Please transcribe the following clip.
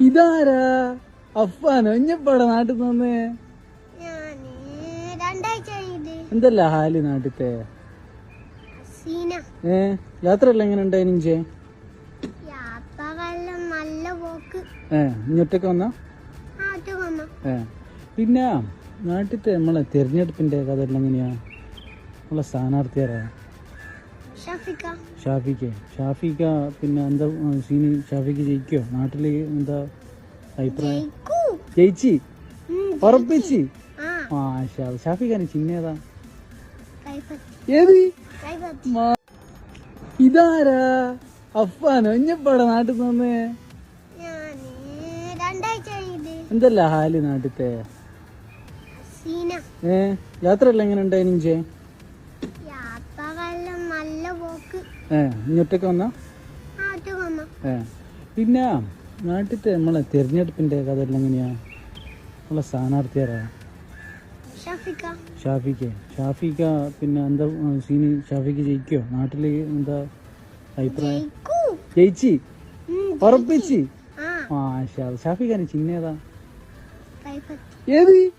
ഇതാരാ? അഫാനോ ഇഞ്ഞപ്പാടെ നാട്ടിൽ നിന്ന് എന്തല്ല ഹാൽ നാട്ടിത്തെ സീന. യാത്ര യാത്രയെല്ലാം എങ്ങനെ പോക്ക്. ഏ ഇഞ്ഞൊറ്റക്ക് വന്ന? ഏ. പിന്നെ നാട്ടിത്തെ നമ്മളെ തെരഞ്ഞെടുപ്പിന്റെ കഥ എല്ലാം എങ്ങനെയാ? നമ്മളെ സ്ഥാനാർത്ഥിയാരാ? ഷാഫിക്ക. ഷാഫിക്ക. പിന്നെ എന്താ സീനി ഷാഫിക്ക് ജയിക്കോ? നാട്ടിൽ എന്താ അഭിപ്രായം? ജയിച്ചി? ഉറപ്പിച്ചി? ആ. ആ ചിഹ്നേതാ ഏത്? ഇതാരാ? അഫാനോ ഇഞ്ഞപ്പാടെ നാട്ടിൽ നിന്ന് എന്തല്ല ഹാൽ നാട്ടിത്തെ സീന. യാത്ര യാത്രയെല്ലാം എങ്ങനെ നല്ല പോക്ക്. ഏ ഇഞ്ഞൊറ്റക്ക് വന്ന? ഏ പിന്നെ നാട്ടിത്തെ നമ്മളെ തെരഞ്ഞെടുപ്പിന്റെ കഥ എല്ലാം എങ്ങനെയാ? നമ്മളെ സ്ഥാനാർത്ഥിയാരാ? ഷഫിക്ക ഷാഫിക്ക്. ഷാഫിക്ക പിന്നെ എന്താ സീനി ഷാഫിക്ക് ജയിക്കോ? നാട്ടിൽ എന്താ അഭിപ്രായം? ജയിച്ചി. ഉറപ്പിച്ച്. ആ. ആ ചിഹ്നേതാ Baby.